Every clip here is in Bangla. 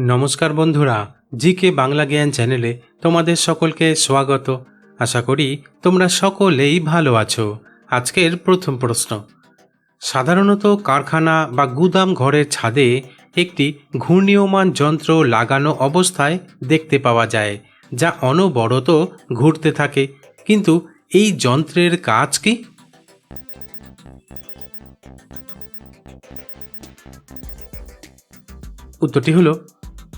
নমস্কার বন্ধুরা জি কে বাংলা জ্ঞান চ্যানেলে তোমাদের সকলকে স্বাগত। আশা করি তোমরা সকলেই ভালো আছো। আজকের প্রথম প্রশ্ন। সাধারণত কারখানা বা গুদাম ঘরের ছাদে একটি ঘূর্ণীয়মান যন্ত্র লাগানো অবস্থায় দেখতে পাওয়া যায়, যা অনবরত ঘুরতে থাকে। কিন্তু এই যন্ত্রের কাজ কি? উত্তরটি হলো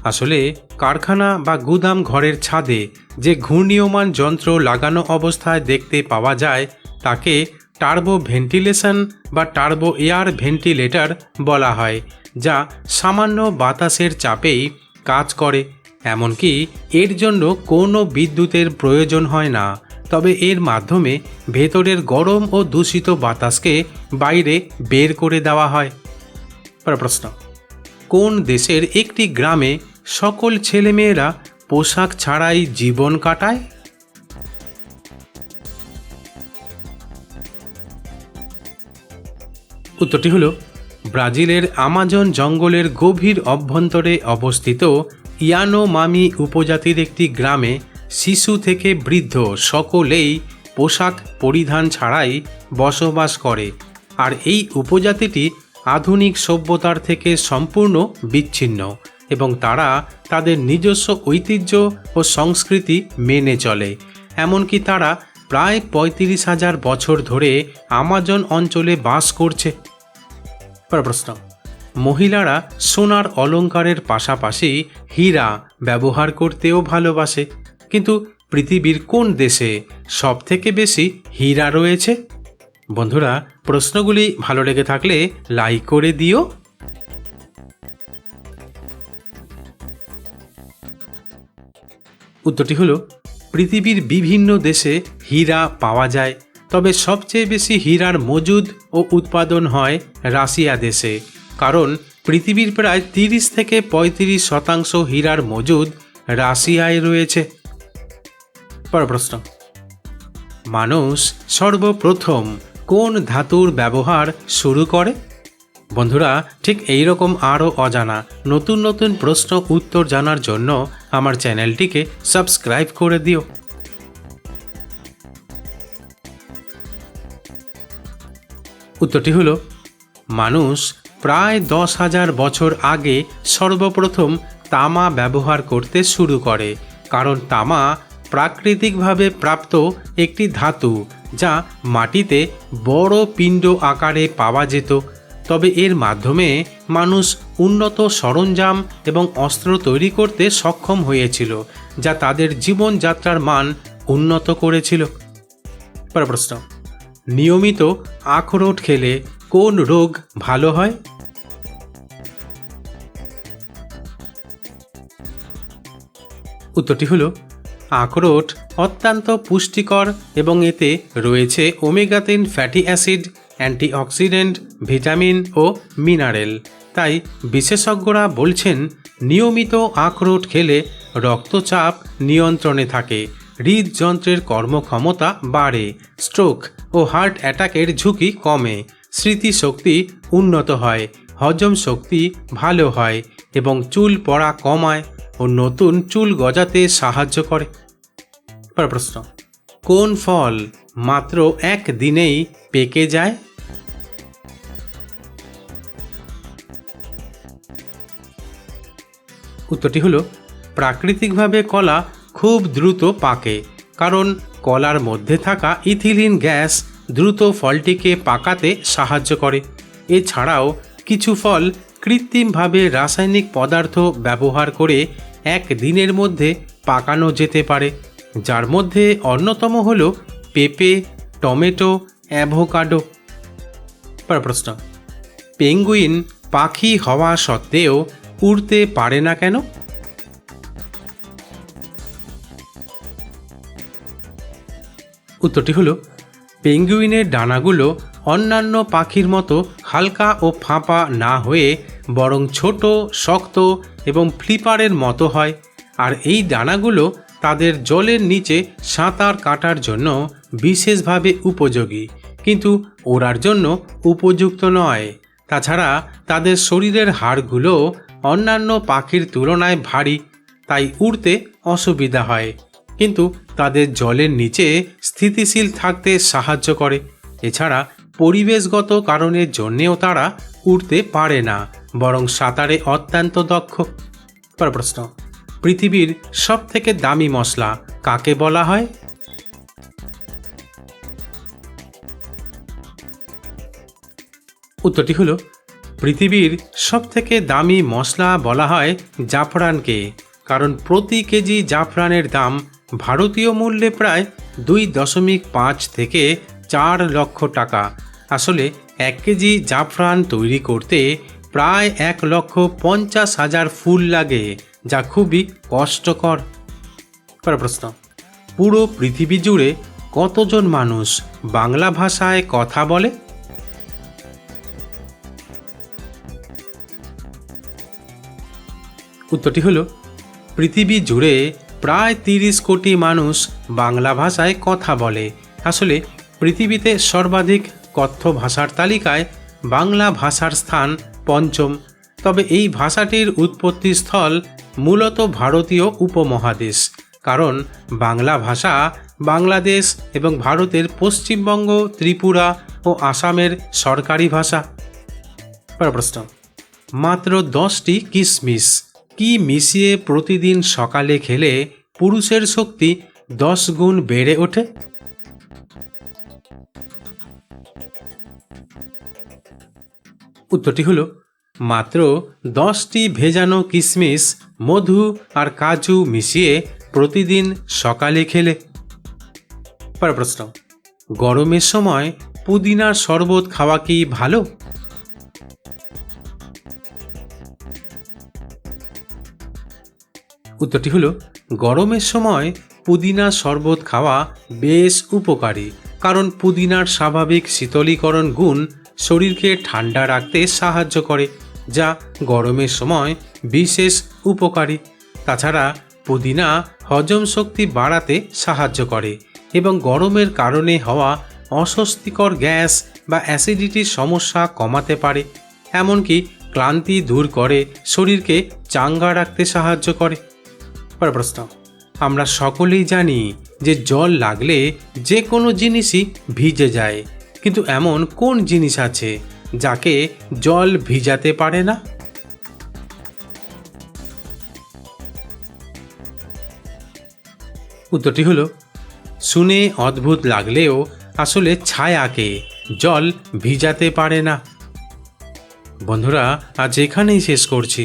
আসলে কারখানা বা গুদাম ঘরের ছাদে যে ঘূর্ণীয়মান যন্ত্র লাগানো অবস্থায় দেখতে পাওয়া যায়, তাকে টার্বো ভেন্টিলেশন বা টার্বো এয়ার ভেন্টিলেটর বলা হয়, যা সামান্য বাতাসের চাপেই কাজ করে। এমনকি এর জন্য কোনো বিদ্যুতের প্রয়োজন হয় না, তবে এর মাধ্যমে ভেতরের গরম ও দূষিত বাতাসকে বাইরে বের করে দেওয়া হয়। প্রশ্ন, কোন দেশের একটি গ্রামে সকল ছেলেমেয়েরা পোশাক ছাড়াই জীবন কাটায়? উত্তরটি হলো, ব্রাজিলের আমাজন জঙ্গলের গভীর অভ্যন্তরে অবস্থিত ইয়ানো মামি উপজাতির একটি গ্রামে শিশু থেকে বৃদ্ধ সকলেই পোশাক পরিধান ছাড়াই বসবাস করে আর এই উপজাতিটি আধুনিক সভ্যতার থেকে সম্পূর্ণ বিচ্ছিন্ন। এবং তারা তাদের নিজস্ব ঐতিহ্য ও সংস্কৃতি মেনে চলে। এমনকি তারা প্রায় পঁয়ত্রিশ হাজার বছর ধরে আমাজন অঞ্চলে বাস করছে। প্রশ্ন। মহিলারা সোনার অলংকারের পাশাপাশি হীরা ব্যবহার করতেও ভালোবাসে। কিন্তু পৃথিবীর কোন দেশে সব থেকে বেশি হীরা রয়েছে? বন্ধুরা, প্রশ্নগুলি ভালো লেগে থাকলে লাইক করে দিও। উত্তরটি হলো, পৃথিবীর বিভিন্ন দেশে হীরা পাওয়া যায়, তবে সবচেয়ে বেশি হীরার মজুদ ও উৎপাদন হয় রাশিয়া দেশে। কারণ পৃথিবীর প্রায় তিরিশ থেকে পঁয়ত্রিশ শতাংশ হীরার মজুদ রাশিয়ায় রয়েছে। প্রশ্ন। মানুষ সর্বপ্রথম কোন ধাতুর ব্যবহার শুরু করে? বন্ধুরা, ঠিক এই রকম আরও অজানা, নতুন নতুন প্রশ্ন উত্তর জানার জন্য আমার চ্যানেলটিকে সাবস্ক্রাইব করে দিও। উত্তরটি হলো, মানুষ প্রায় দশ হাজার বছর আগে সর্বপ্রথম তামা ব্যবহার করতে শুরু করে, কারণ তামা প্রাকৃতিকভাবে প্রাপ্ত একটি ধাতু, যা মাটিতে বড় পিণ্ড আকারে পাওয়া যেত। তবে এর মাধ্যমে মানুষ উন্নত সরঞ্জাম এবং অস্ত্র তৈরি করতে সক্ষম হয়েছিল, যা তাদের জীবনযাত্রার মান উন্নত করেছিল। প্রশ্ন, নিয়মিত আখরোট খেলে কোন রোগ ভালো হয়? উত্তরটি হলো, আখরোট অত্যন্ত পুষ্টিকর এবং এতে রয়েছে ওমেগা তিন ফ্যাটি অ্যাসিড অ্যান্টিঅক্সিডেন্ট, ভিটামিন ও মিনারেল। তাই বিশেষজ্ঞরা বলছেন, নিয়মিত আখরোট খেলে রক্তচাপ নিয়ন্ত্রণে থাকে, হৃদযন্ত্রের কর্মক্ষমতা বাড়ে স্ট্রোক ও হার্ট অ্যাটাকের ঝুঁকি কমে, স্মৃতিশক্তি উন্নত হয়, হজম শক্তি ভালো হয় এবং চুল পড়া কমায় ও নতুন চুল গজাতে সাহায্য করে। প্রশ্ন, কোন ফল মাত্র এক দিনেই পেকে যায়? উত্তরটি হলো, প্রাকৃতিকভাবে কলা খুব দ্রুত পাকে, কারণ কলার মধ্যে থাকা ইথিলিন গ্যাস দ্রুত ফলটিকে পাকাতে সাহায্য করে। এছাড়াও কিছু ফল কৃত্রিমভাবে রাসায়নিক পদার্থ ব্যবহার করে এক দিনের মধ্যে পাকানো যেতে পারে, যার মধ্যে অন্যতম হল পেঁপে, টমেটো, অ্যাভোকাডো। প্রশ্ন, পেঙ্গুইন পাখি হওয়া সত্ত্বেও উড়তে পারে না কেন? উত্তরটি হলো, পেঙ্গুইনের ডানাগুলো অন্যান্য পাখির মতো হালকা ও ফাঁপা না হয়ে বরং ছোট, শক্ত এবং ফ্লিপারের মতো হয়। আর এই ডানাগুলো তাদের জলের নিচে সাঁতার কাটার জন্য বিশেষভাবে উপযোগী। কিন্তু ওড়ার জন্য উপযুক্ত নয়। তাছাড়া তাদের শরীরের হাড়গুলো অন্যান্য পাখির তুলনায় ভারী, তাই উড়তে অসুবিধা হয়। কিন্তু তাদের জলের নিচে স্থিতিশীল থাকতে সাহায্য করে। এছাড়া পরিবেশগত কারণের জন্যেও তারা উড়তে পারে না, বরং সাঁতারে অত্যন্ত দক্ষ। পর প্রশ্ন, পৃথিবীর সব থেকে দামি মশলা কাকে বলা হয়? উত্তরটি হলো পৃথিবীর সবথেকে দামি মশলা বলা হয় জাফরানকে, কারণ প্রতি কেজি জাফরানের দাম ভারতীয় মূল্যে প্রায় দুই দশমিক পাঁচ থেকে চার লক্ষ টাকা। আসলে এক কেজি জাফরান তৈরি করতে প্রায় এক লক্ষ পঞ্চাশ হাজার ফুল লাগে, যা খুবই কষ্টকর। প্রশ্ন। পুরো পৃথিবী জুড়ে কতজন মানুষ বাংলা ভাষায় কথা বলে? উত্তরটি হলো, পৃথিবী জুড়ে প্রায় তিরিশ কোটি মানুষ বাংলা ভাষায় কথা বলে। আসলে, পৃথিবীতে সর্বাধিক কথ্য ভাষার তালিকায় বাংলা ভাষার স্থান পঞ্চম। তবে এই ভাষাটির উৎপত্তি স্থল মূলত ভারতীয় উপমহাদেশ। কারণ, বাংলা ভাষা বাংলাদেশ এবং ভারতের পশ্চিমবঙ্গ, ত্রিপুরা ও আসামের সরকারি ভাষা। প্রশ্ন, মাত্র দশটি কিশমিশ কি মিশিয়ে প্রতিদিন সকালে খেলে পুরুষের শক্তি দশ গুণ বেড়ে ওঠে? উত্তরটি হলো, মাত্র দশটি ভেজানো কিশমিশ মধু আর কাজু মিশিয়ে প্রতিদিন সকালে খেলে। পরের প্রশ্ন, গরমের সময় পুদিনার শরবত খাওয়া কি ভালো? উত্তরটি হলো, গরমের সময় পুদিনা শরবত খাওয়া বেশ উপকারী, কারণ পুদিনার স্বাভাবিক শীতলীকরণ গুণ শরীরকে ঠান্ডা রাখতে সাহায্য করে, যা গরমের সময় বিশেষ উপকারী। তাছাড়া পুদিনা হজম শক্তি বাড়াতে সাহায্য করে এবং গরমের কারণে হওয়া অস্বস্তিকর গ্যাস বা অ্যাসিডিটির সমস্যা কমাতে পারে, এমনকি ক্লান্তি দূর করে শরীরকে চাঙ্গা রাখতে সাহায্য করে। পরের প্রশ্ন। আমরা সকলেই জানি যে জল লাগলে যে কোনো জিনিসই ভিজে যায়, কিন্তু এমন কোন জিনিস আছে যাকে জল ভিজাতে পারে না? উত্তরটি হলো, শুনে অদ্ভুত লাগলেও আসলে ছায়াকে জল ভিজাতে পারে না। বন্ধুরা, আজ এখানেই শেষ করছি।